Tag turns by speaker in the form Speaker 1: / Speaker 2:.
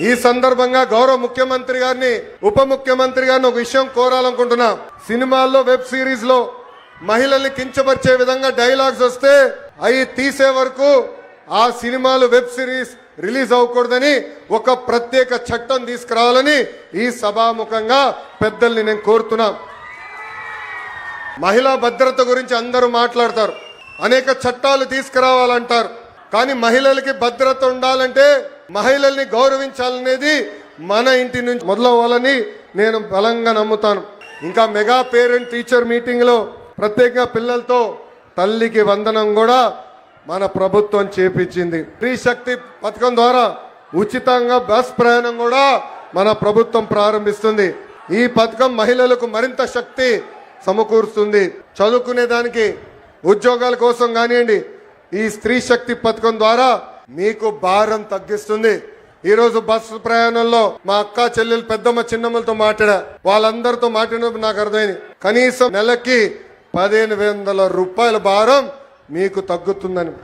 Speaker 1: ఈ సందర్భంగా గౌరవ ముఖ్యమంత్రి గారిని ఉప ముఖ్యమంత్రి గారిని ఒక విషయం కోరాలనుకుంటున్నా. సినిమాల్లో వెబ్ సిరీస్లో మహిళల్ని కించపరిచే విధంగా డైలాగ్స్ వస్తే అవి తీసే వరకు ఆ సినిమాలు వెబ్ సిరీస్ రిలీజ్ అవ్వకూడదని ఒక ప్రత్యేక చట్టం తీసుకురావాలని ఈ సభాముఖంగా పెద్దల్ని నేను కోరుతున్నా. మహిళా భద్రత గురించి అందరూ మాట్లాడతారు. అనేక చట్టాలు తీసుకురావాలంటారు. కానీ మహిళలకి భద్రత ఉండాలంటే మహిళల్ని గౌరవించాలనేది మన ఇంటి నుంచి మొదలవ్వాలని నేను బలంగా నమ్ముతాను. ఇంకా మెగా పేరెంట్ టీచర్ మీటింగ్లో ప్రత్యేకంగా పిల్లలతో తల్లికి వందనం కూడా మన ప్రభుత్వం చేపించింది. స్త్రీ శక్తి పథకం ద్వారా ఉచితంగా బస్ ప్రయాణం కూడా మన ప్రభుత్వం ప్రారంభిస్తుంది. ఈ పథకం మహిళలకు మరింత శక్తి సమకూరుస్తుంది. చదువుకునే దానికి ఉద్యోగాల కోసం కానివ్వండి ఈ స్త్రీ శక్తి పథకం ద్వారా మీకు భారం తగ్గిస్తుంది. ఈ రోజు బస్సు ప్రయాణంలో మా అక్క చెల్లెలు పెద్దమ్మ చిన్నమ్మలతో మాట్లాడా. వాళ్ళందరితో మాట్లాడినప్పుడు నాకు అర్థమైంది. కనీసం నెలకి పదిహేను వందల రూపాయల భారం మీకు తగ్గుతుందని.